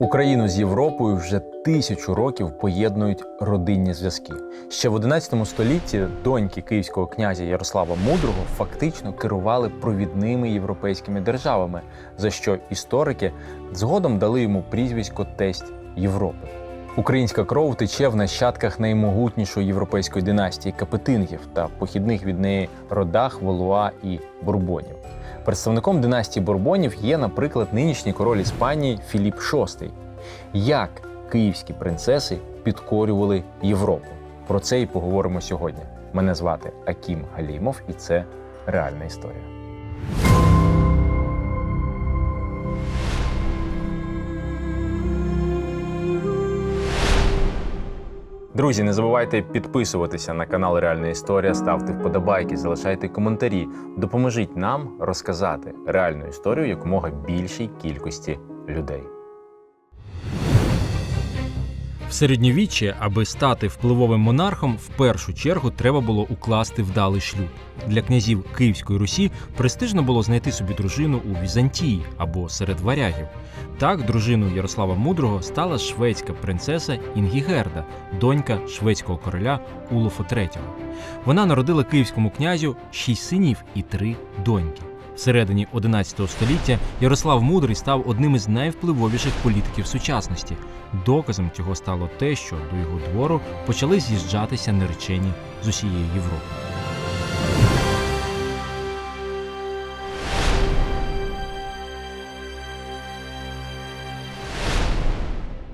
Україну з Європою вже тисячу років поєднують родинні зв'язки. Ще в 11 столітті доньки київського князя Ярослава Мудрого фактично керували провідними європейськими державами, за що історики згодом дали йому прізвисько тесть Європи. Українська кров тече в нащадках наймогутнішої європейської династії Капетингів та похідних від неї родах Валуа і Бурбонів. Представником династії Борбонів є, наприклад, нинішній король Іспанії Філіп VI. Як київські принцеси підкорювали Європу? Про це і поговоримо сьогодні. Мене звати Акім Галімов, і це реальна історія. Друзі, не забувайте підписуватися на канал Реальна Історія, ставте вподобайки, залишайте коментарі. Допоможіть нам розказати реальну історію якомога більшій кількості людей. В середньовіччі, аби стати впливовим монархом, в першу чергу треба було укласти вдалий шлюб. Для князів Київської Русі престижно було знайти собі дружину у Візантії або серед варягів. Так, дружиною Ярослава Мудрого стала шведська принцеса Інгігерда, донька шведського короля Улофа III. Вона народила київському князю шість синів і три доньки. Всередині 11 століття Ярослав Мудрий став одним із найвпливовіших політиків сучасності. Доказом цього стало те, що до його двору почали з'їжджатися наречені з усієї Європи.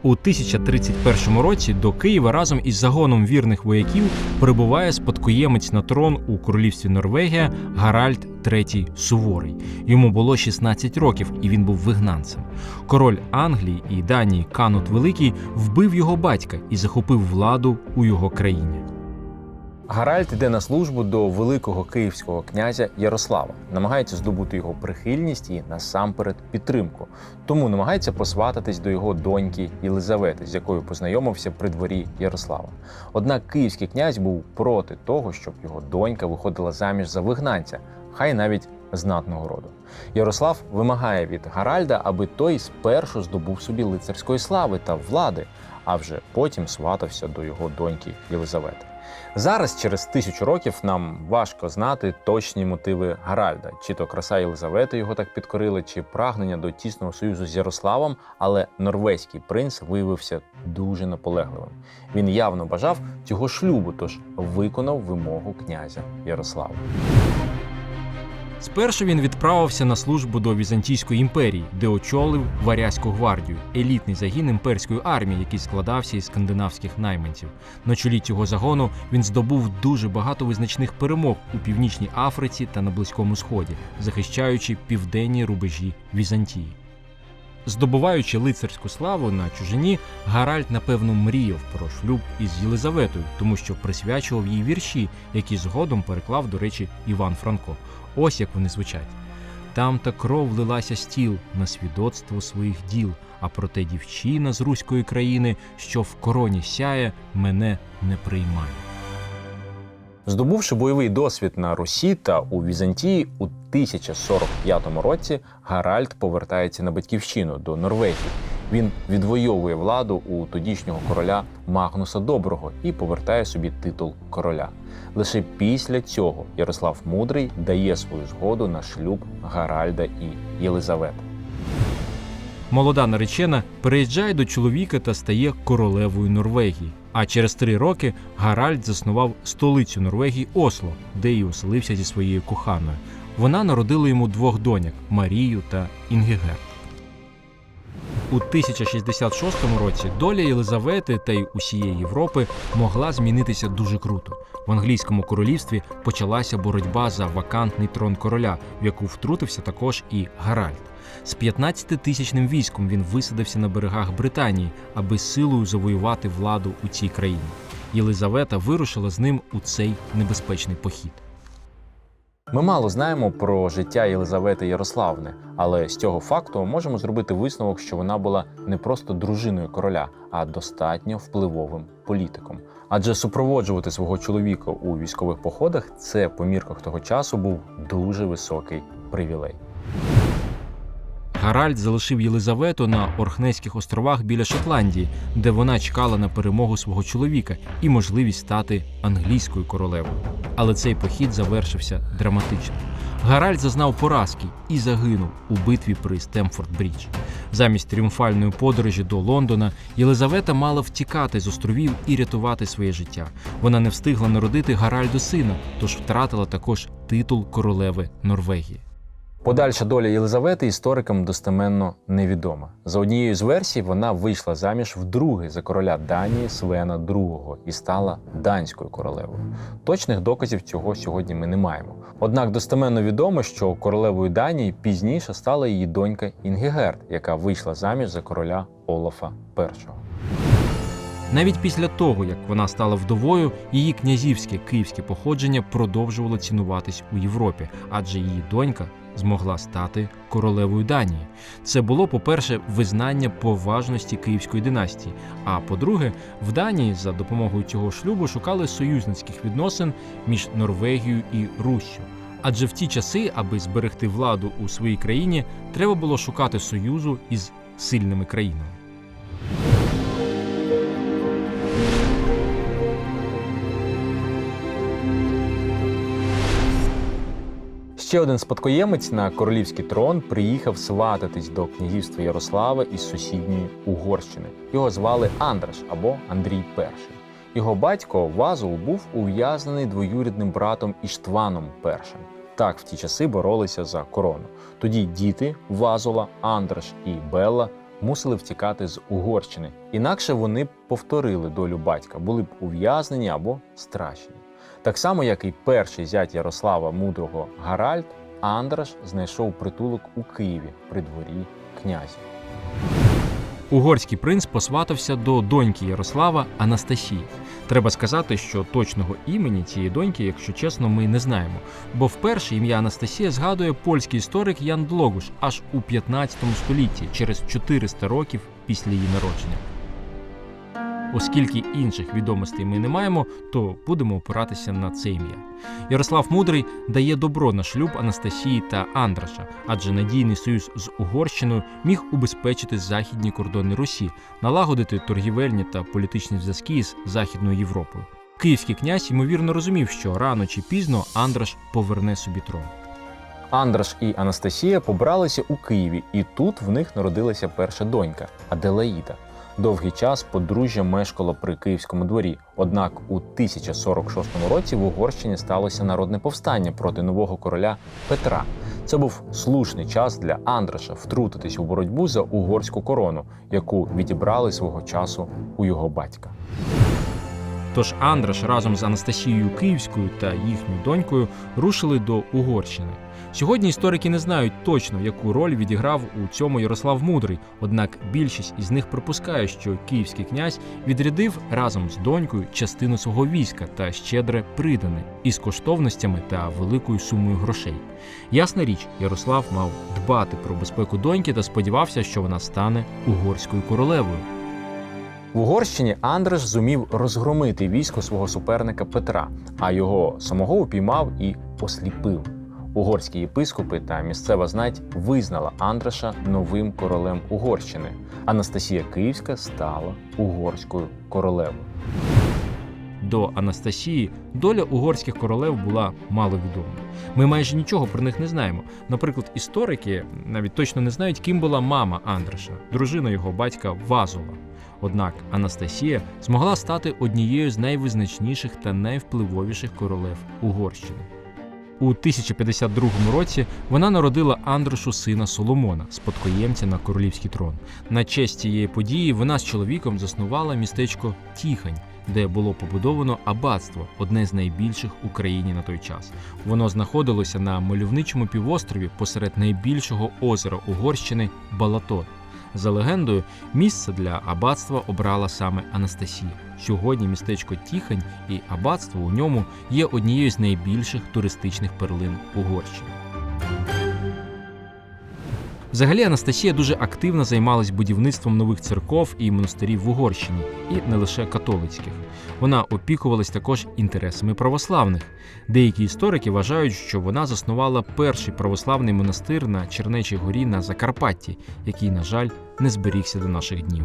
У 1031 році до Києва разом із загоном вірних вояків прибуває спадкоємець на трон у королівстві Норвегія Гаральд III Суворий. Йому було 16 років, і він був вигнанцем. Король Англії і Данії Канут Великий вбив його батька і захопив владу у його країні. Гаральд йде на службу до великого київського князя Ярослава, намагається здобути його прихильність і насамперед підтримку. Тому намагається посвататись до його доньки Єлизавети, з якою познайомився при дворі Ярослава. Однак київський князь був проти того, щоб його донька виходила заміж за вигнанця, хай навіть знатного роду. Ярослав вимагає від Гаральда, аби той спершу здобув собі лицарської слави та влади, а вже потім сватався до його доньки Єлизавети. Зараз, через тисячу років, нам важко знати точні мотиви Гаральда, чи то краса Єлизавети його так підкорили, чи прагнення до тісного союзу з Ярославом, але норвезький принц виявився дуже наполегливим. Він явно бажав цього шлюбу, тож виконав вимогу князя Ярослава. Спершу він відправився на службу до Візантійської імперії, де очолив варязьку гвардію, елітний загін імперської армії, який складався із скандинавських найманців. На чолі цього загону він здобув дуже багато визначних перемог у північній Африці та на Близькому Сході, захищаючи південні рубежі Візантії. Здобуваючи лицарську славу на чужині, Гаральд напевно мріяв про шлюб із Єлизаветою, тому що присвячував їй вірші, які згодом переклав, до речі, Іван Франко. Ось як вони звучать. Там та кров лилася стіл на свідоцтво своїх діл, а проте дівчина з руської країни, що в короні сяє, мене не приймає. Здобувши бойовий досвід на Русі та у Візантії, у 1045 році Гаральд повертається на батьківщину до Норвегії. Він відвоює владу у тодішнього короля Магнуса Доброго і повертає собі титул короля. Лише після цього Ярослав Мудрий дає свою згоду на шлюб Гаральда і Єлизавети. Молода наречена переїжджає до чоловіка та стає королевою Норвегії. А через три роки Гаральд заснував столицю Норвегії Осло, де й оселився зі своєю коханою. Вона народила йому двох доньок Марію та Інгігерт. У 1066 році доля Єлизавети та й усієї Європи могла змінитися дуже круто. В англійському королівстві почалася боротьба за вакантний трон короля, в яку втрутився також і Гаральд. З 15-тисячним військом він висадився на берегах Британії, аби силою завоювати владу у цій країні. Єлизавета вирушила з ним у цей небезпечний похід. Ми мало знаємо про життя Єлизавети Ярославни, але з цього факту можемо зробити висновок, що вона була не просто дружиною короля, а достатньо впливовим політиком. Адже супроводжувати свого чоловіка у військових походах це по мірках того часу був дуже високий привілей. Гаральд залишив Єлизавету на Орхнеських островах біля Шотландії, де вона чекала на перемогу свого чоловіка і можливість стати англійською королевою. Але цей похід завершився драматично. Гаральд зазнав поразки і загинув у битві при Стемфорд-Брідж. Замість тріумфальної подорожі до Лондона Єлизавета мала втікати з островів і рятувати своє життя. Вона не встигла народити Гаральду сина, тож втратила також титул королеви Норвегії. Подальша доля Єлизавети історикам достеменно невідома. За однією з версій, вона вийшла заміж вдруге за короля Данії Свена II і стала данською королевою. Точних доказів цього сьогодні ми не маємо. Однак достеменно відомо, що королевою Данії пізніше стала її донька Інгігерд, яка вийшла заміж за короля Олафа І. Навіть після того, як вона стала вдовою, її князівське київське походження продовжувало цінуватись у Європі, адже її донька змогла стати королевою Данії. Це було, по-перше, визнання поважності київської династії. А по-друге, в Данії за допомогою цього шлюбу шукали союзницьких відносин між Норвегією і Руссю. Адже в ті часи, аби зберегти владу у своїй країні, треба було шукати союзу із сильними країнами. Ще один спадкоємець на королівський трон приїхав свататись до князівства Ярослава із сусідньої Угорщини. Його звали Андраш або Андрій І. Його батько Вазул був ув'язнений двоюрідним братом Іштваном І. Так в ті часи боролися за корону. Тоді діти Вазула, Андраш і Белла мусили втікати з Угорщини. Інакше вони повторили долю батька, були б ув'язнені або страчені. Так само, як і перший зять Ярослава Мудрого Гаральд, Андраш знайшов притулок у Києві при дворі князя. Угорський принц посватався до доньки Ярослава Анастасії. Треба сказати, що точного імені цієї доньки, якщо чесно, ми не знаємо. Бо вперше ім'я Анастасія згадує польський історик Ян Длогуш аж у 15 столітті, через 400 років після її народження. Оскільки інших відомостей ми не маємо, то будемо опиратися на це ім'я. Ярослав Мудрий дає добро на шлюб Анастасії та Андраша, адже надійний союз з Угорщиною міг убезпечити західні кордони Русі, налагодити торгівельні та політичні зв'язки з Західною Європою. Київський князь ймовірно розумів, що рано чи пізно Андраш поверне собі трон. Андраш і Анастасія побралися у Києві, і тут в них народилася перша донька Аделаїда. Довгий час подружжя мешкало при київському дворі. Однак у 1046 році в Угорщині сталося народне повстання проти нового короля Петра. Це був слушний час для Андраша втрутитись у боротьбу за угорську корону, яку відібрали свого часу у його батька. Тож Андраш разом з Анастасією Київською та їхньою донькою рушили до Угорщини. Сьогодні історики не знають точно, яку роль відіграв у цьому Ярослав Мудрий, однак більшість із них припускає, що київський князь відрядив разом з донькою частину свого війська та щедре придане із коштовностями та великою сумою грошей. Ясна річ, Ярослав мав дбати про безпеку доньки та сподівався, що вона стане угорською королевою. В Угорщині Андреш зумів розгромити військо свого суперника Петра, а його самого упіймав і осліпив. Угорські єпископи та місцева знать визнала Андраша новим королем Угорщини. Анастасія Київська стала угорською королевою. До Анастасії доля угорських королев була маловідома. Ми майже нічого про них не знаємо. Наприклад, історики навіть точно не знають, ким була мама Андраша, дружина його батька Вазула. Однак Анастасія змогла стати однією з найвизначніших та найвпливовіших королев Угорщини. У 1052 році вона народила Андрошу сина Соломона, спадкоємця на королівський трон. На честь цієї події вона з чоловіком заснувала містечко Тіхань, де було побудовано аббатство, одне з найбільших в Україні на той час. Воно знаходилося на мальовничому півострові посеред найбільшого озера Угорщини Балатон. За легендою, місце для аббатства обрала саме Анастасія. Сьогодні містечко Тіхань і аббатство у ньому є однією з найбільших туристичних перлин Угорщини. Взагалі Анастасія дуже активно займалась будівництвом нових церков і монастирів в Угорщині, і не лише католицьких. Вона опікувалась також інтересами православних. Деякі історики вважають, що вона заснувала перший православний монастир на Чернечій горі на Закарпатті, який, на жаль, не зберігся до наших днів.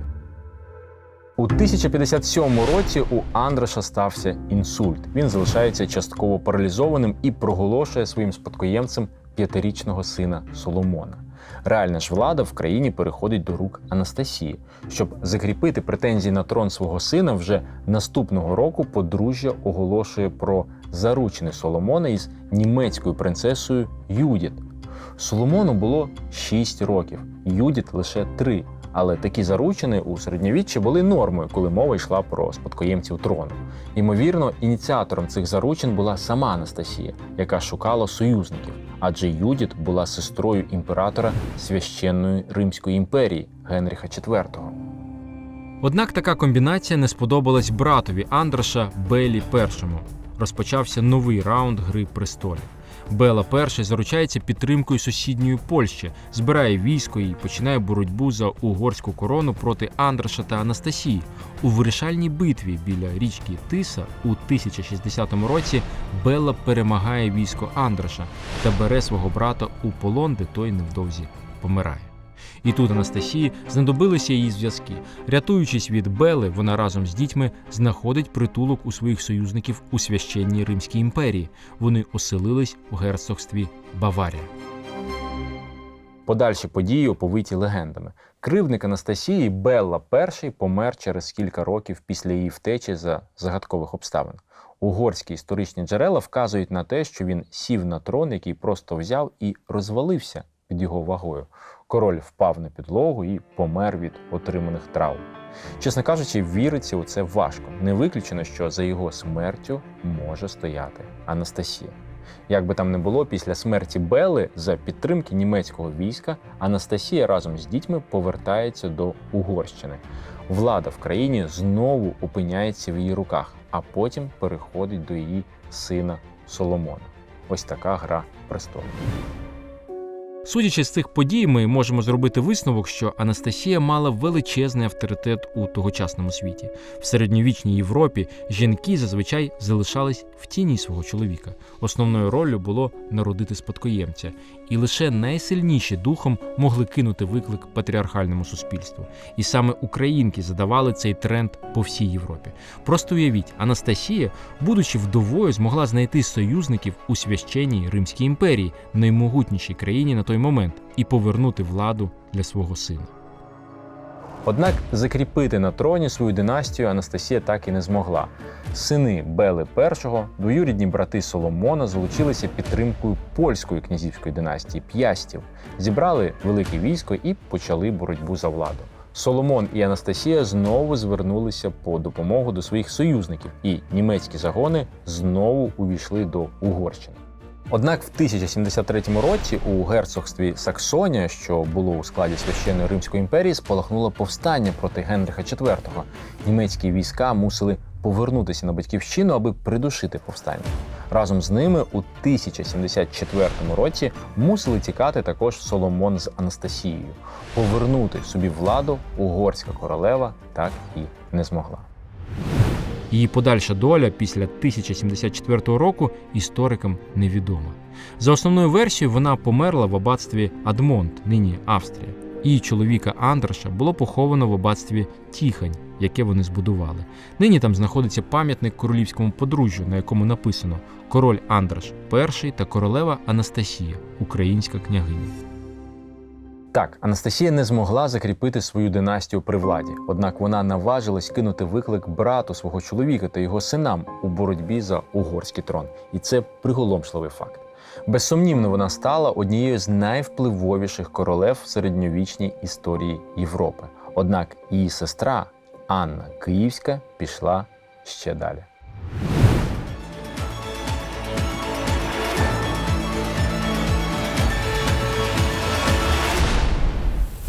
У 1057 році у Андреша стався інсульт. Він залишається частково паралізованим і проголошує своїм спадкоємцем п'ятирічного сина Соломона. Реальна ж влада в країні переходить до рук Анастасії. Щоб закріпити претензії на трон свого сина, вже наступного року подружжя оголошує про заручини Соломона із німецькою принцесою Юдіт. Соломону було 6 років, Юдіт лише 3. Але такі заручини у середньовіччі були нормою, коли мова йшла про спадкоємців трону. Ймовірно, ініціатором цих заручин була сама Анастасія, яка шукала союзників, адже Юдіт була сестрою імператора священної Римської імперії Генріха IV. Однак така комбінація не сподобалась братові Андроша Белі І. Розпочався новий раунд Гри престолів. Бела І заручається підтримкою сусідньої Польщі, збирає військо і починає боротьбу за угорську корону проти Андроша та Анастасії. У вирішальній битві біля річки Тиса у 1060 році Бела перемагає військо Андраша та бере свого брата у полон, де той невдовзі помирає. І тут Анастасії знадобилися її зв'язки. Рятуючись від Бели, вона разом з дітьми знаходить притулок у своїх союзників у священній Римській імперії. Вони оселились у герцогстві Баварія. Подальші події оповиті легендами. Кривник Анастасії Белла І помер через кілька років після її втечі за загадкових обставин. Угорські історичні джерела вказують на те, що він сів на трон, який просто взяв і розвалився під його вагою. Король впав на підлогу і помер від отриманих травм. Чесно кажучи, віриться у це важко. Не виключено, що за його смертю може стояти Анастасія. Як би там не було, після смерті Бели за підтримки німецького війська Анастасія разом з дітьми повертається до Угорщини. Влада в країні знову опиняється в її руках, а потім переходить до її сина Соломона. Ось така гра престолів. Судячи з цих подій, ми можемо зробити висновок, що Анастасія мала величезний авторитет у тогочасному світі. В середньовічній Європі жінки зазвичай залишались в тіні свого чоловіка. Основною роллю було народити спадкоємця, і лише найсильніші духом могли кинути виклик патріархальному суспільству. І саме українки задавали цей тренд по всій Європі. Просто уявіть, Анастасія, будучи вдовою, змогла знайти союзників у священній Римській імперії, наймогутнішій країні на той момент, і повернути владу для свого сина. Однак закріпити на троні свою династію Анастасія так і не змогла. Сини Бели І, двоюрідні брати Соломона залучилися підтримкою польської князівської династії П'ястів, зібрали велике військо і почали боротьбу за владу. Соломон і Анастасія знову звернулися по допомогу до своїх союзників, і німецькі загони знову увійшли до Угорщини. Однак в 1073 році у герцогстві Саксонія, що було у складі священної Римської імперії, спалахнуло повстання проти Генриха IV. Німецькі війська мусили повернутися на батьківщину, аби придушити повстання. Разом з ними у 1074 році мусили тікати також Соломон з Анастасією. Повернути собі владу угорська королева так і не змогла. Її подальша доля після 1074 року історикам невідома. За основною версією, вона померла в аббатстві Адмонт, нині Австрія. Її чоловіка Андраша було поховано в аббатстві Тіхань, яке вони збудували. Нині там знаходиться пам'ятник королівському подружжю, на якому написано Король Андраш І та королева Анастасія, українська княгиня. Так, Анастасія не змогла закріпити свою династію при владі, однак вона наважилась кинути виклик брату свого чоловіка та його синам у боротьбі за угорський трон. І це приголомшливий факт. Безсумнівно, вона стала однією з найвпливовіших королев в середньовічній історії Європи. Однак її сестра Анна Київська пішла ще далі.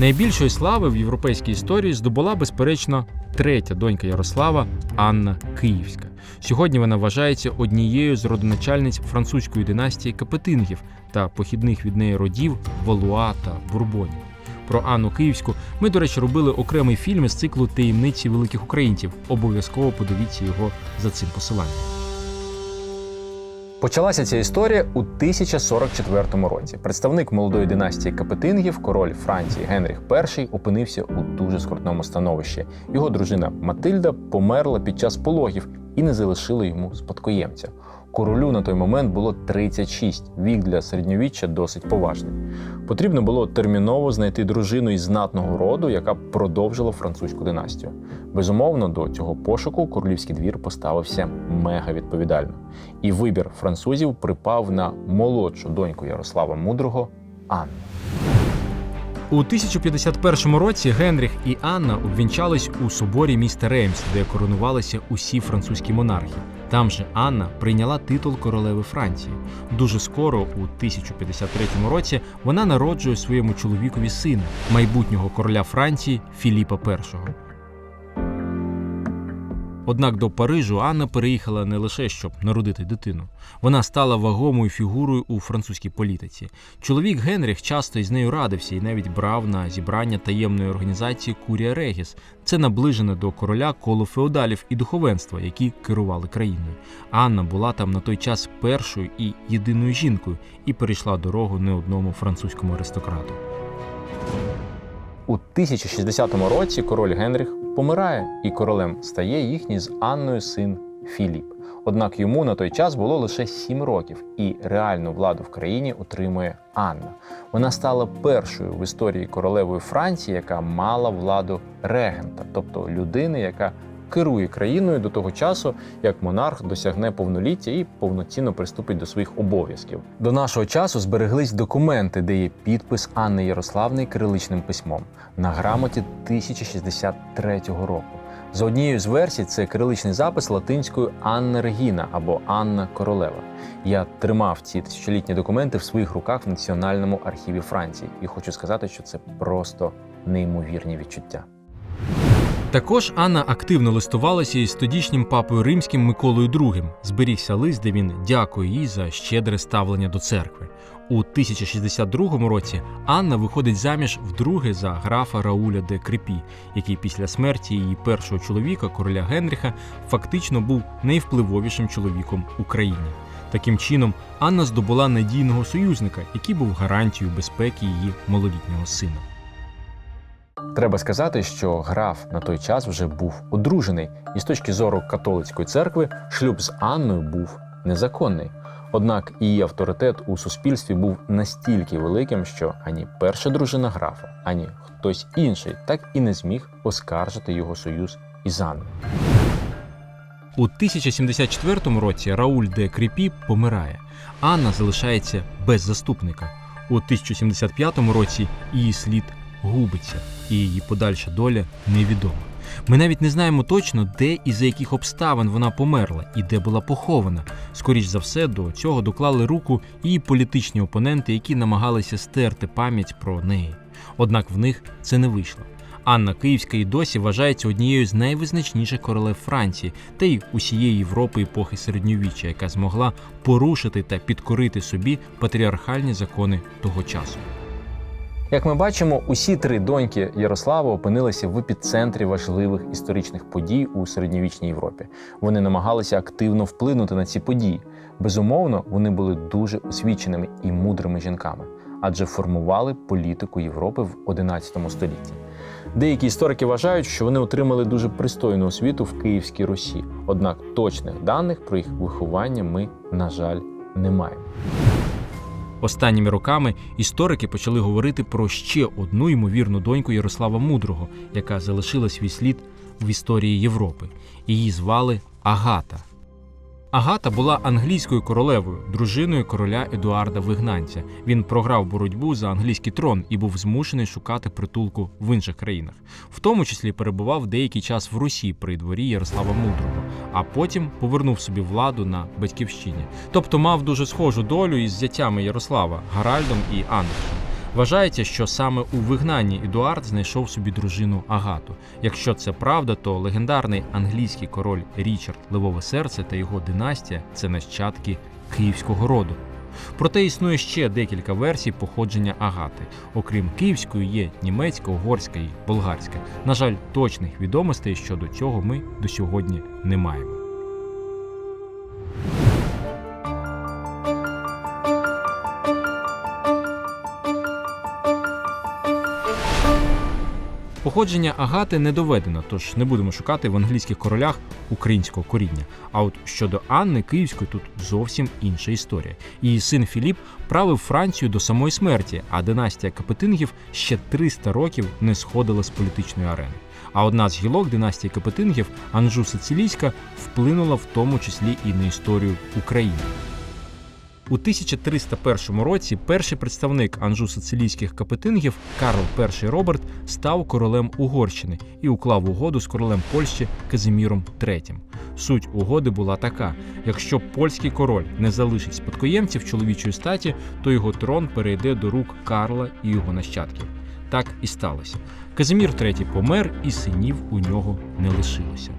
Найбільшої слави в європейській історії здобула, безперечно, третя донька Ярослава Анна Київська. Сьогодні вона вважається однією з родоначальниць французької династії Капетингів та похідних від неї родів Валуа та Бурбонів. Про Анну Київську ми, до речі, робили окремий фільм із циклу Таємниці великих українців. Обов'язково подивіться його за цим посиланням. Почалася ця історія у 1044 році. Представник молодої династії Капетингів, король Франції Генріх І, опинився у дуже скрутному становищі. Його дружина Матильда померла під час пологів і не залишила йому спадкоємця. Королю на той момент було 36, вік для середньовіччя досить поважний. Потрібно було терміново знайти дружину із знатного роду, яка б продовжила французьку династію. Безумовно, до цього пошуку королівський двір поставився мега відповідально. І вибір французів припав на молодшу доньку Ярослава Мудрого Анну. У 1051 році Генріх і Анна обвінчались у соборі міста Реймс, де коронувалися усі французькі монархи. Там же Анна прийняла титул королеви Франції. Дуже скоро, у 1053 році, вона народжує своєму чоловікові сина, майбутнього короля Франції Філіпа І. Однак до Парижу Анна переїхала не лише щоб народити дитину. Вона стала вагомою фігурою у французькій політиці. Чоловік Генріх часто із нею радився і навіть брав на зібрання таємної організації Курія Регіс. Це наближене до короля коло феодалів і духовенства, які керували країною. Анна була там на той час першою і єдиною жінкою і перейшла дорогу не одному французькому аристократу. У 1060 році король Генріх помирає, і королем стає їхній з Анною син Філіп. Однак йому на той час було лише 7 років, і реальну владу в країні отримує Анна. Вона стала першою в історії королевою Франції, яка мала владу регента, тобто людини, яка керує країною до того часу, як монарх досягне повноліття і повноцінно приступить до своїх обов'язків. До нашого часу збереглись документи, де є підпис Анни Ярославни кириличним письмом на грамоті 1063 року. За однією з версій, це кириличний запис латинською Анна Регіна або Анна Королева. Я тримав ці тисячолітні документи в своїх руках в Національному архіві Франції, і хочу сказати, що це просто неймовірні відчуття. Також Анна активно листувалася із тодішнім папою римським Миколою II. Зберігся лист, де він дякує їй за щедре ставлення до церкви. У 1062 році Анна виходить заміж вдруге за графа Рауля де Крепі, який після смерті її першого чоловіка, короля Генріха, фактично був найвпливовішим чоловіком у країні. Таким чином, Анна здобула надійного союзника, який був гарантією безпеки її малолітнього сина. Треба сказати, що граф на той час вже був одружений, і з точки зору католицької церкви шлюб з Анною був незаконний. Однак її авторитет у суспільстві був настільки великим, що ані перша дружина графа, ані хтось інший так і не зміг оскаржити його союз із Анною. У 1074 році Рауль де Кріпі помирає. Анна залишається без заступника. У 1075 році її слід губиться, і її подальша доля невідома. Ми навіть не знаємо точно, де і за яких обставин вона померла і де була похована. Скоріш за все, до цього доклали руку її політичні опоненти, які намагалися стерти пам'ять про неї. Однак в них це не вийшло. Анна Київська і досі вважається однією з найвизначніших королев Франції та й усієї Європи епохи середньовіччя, яка змогла порушити та підкорити собі патріархальні закони того часу. Як ми бачимо, усі три доньки Ярослава опинилися в епіцентрі важливих історичних подій у середньовічній Європі. Вони намагалися активно вплинути на ці події. Безумовно, вони були дуже освіченими і мудрими жінками, адже формували політику Європи в XI столітті. Деякі історики вважають, що вони отримали дуже пристойну освіту в Київській Русі. Однак точних даних про їх виховання ми, на жаль, не маємо. Останніми роками історики почали говорити про ще одну ймовірну доньку Ярослава Мудрого, яка залишила свій слід в історії Європи. Її звали Агата. Агата була англійською королевою, дружиною короля Едуарда Вигнанця. Він програв боротьбу за англійський трон і був змушений шукати притулку в інших країнах, в тому числі перебував деякий час в Русі при дворі Ярослава Мудрого, а потім повернув собі владу на батьківщині. Тобто мав дуже схожу долю із зятями Ярослава Гаральдом і Андрішем. Вважається, що саме у вигнанні Едуард знайшов собі дружину Агату. Якщо це правда, то легендарний англійський король Річард Левове серце та його династія це нащадки київського роду. Проте існує ще декілька версій походження Агати. Окрім київської, є німецька, угорська і болгарська. На жаль, точних відомостей щодо цього ми до сьогодні не маємо. Походження Агати не доведено, тож не будемо шукати в англійських королях українського коріння. А от щодо Анни Київської тут зовсім інша історія. Її син Філіп правив Францію до самої смерті, а династія Капетингів ще 300 років не сходила з політичної арени. А одна з гілок династії Капетингів, Анжу Сицилійська, вплинула в тому числі і на історію України. У 1301 році перший представник анжу сицилійських капетингів Карл І Роберт став королем Угорщини і уклав угоду з королем Польщі Казиміром III. Суть угоди була така: якщо польський король не залишить спадкоємців чоловічої статі, то його трон перейде до рук Карла і його нащадків. Так і сталося. Казимір III помер, і синів у нього не лишилося.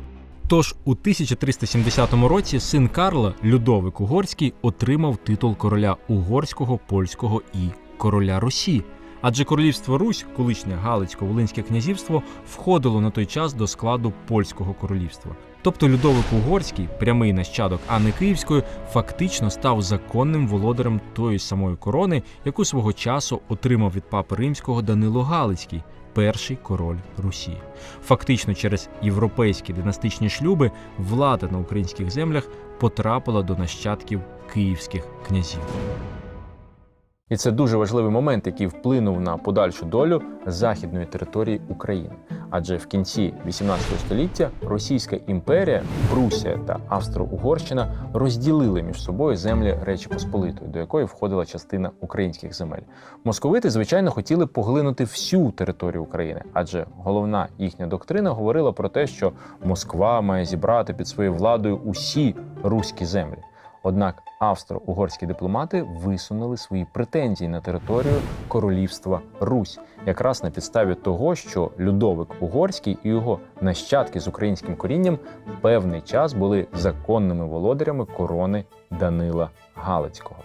Тож у 1370 році син Карла, Людовик Угорський, отримав титул короля угорського, польського і короля Русі. Адже королівство Русь, колишнє Галицько-Волинське князівство, входило на той час до складу польського королівства. Тобто Людовик Угорський, прямий нащадок Анни Київської, фактично став законним володарем тої самої корони, яку свого часу отримав від папи римського Данило Галицький, перший король Русі. Фактично через європейські династичні шлюби влада на українських землях потрапила до нащадків київських князів. І це дуже важливий момент, який вплинув на подальшу долю західної території України. Адже в кінці 18 століття Російська імперія, Прусія та Австро-Угорщина розділили між собою землі Речі Посполитої, до якої входила частина українських земель. Московити, звичайно, хотіли поглинути всю територію України, адже головна їхня доктрина говорила про те, що Москва має зібрати під своєю владою усі руські землі. Однак австро-угорські дипломати висунули свої претензії на територію королівства Русь, якраз на підставі того, що Людовик Угорський і його нащадки з українським корінням певний час були законними володарями корони Данила Галицького.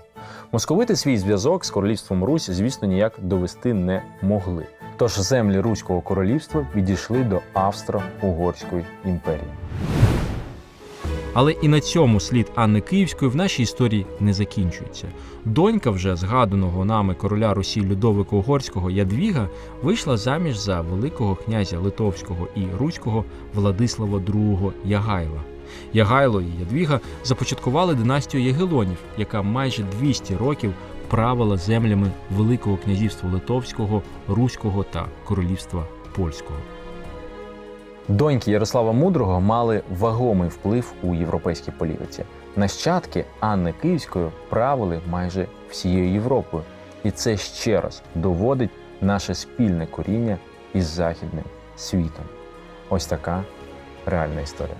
Московити свій зв'язок з королівством Русь, звісно, ніяк довести не могли. Тож землі Руського королівства відійшли до Австро-Угорської імперії. Але і на цьому слід Анни Київської в нашій історії не закінчується. Донька вже згаданого нами короля Русі Людовика Угорського Ядвіга вийшла заміж за великого князя Литовського і Руського Владислава II Ягайла. Ягайло і Ядвіга започаткували династію Ягелонів, яка майже 200 років правила землями Великого князівства Литовського, Руського та Королівства Польського. Доньки Ярослава Мудрого мали вагомий вплив у європейській політиці. Нащадки Анни Київської правили майже всією Європою, і це ще раз доводить наше спільне коріння із західним світом. Ось така реальна історія.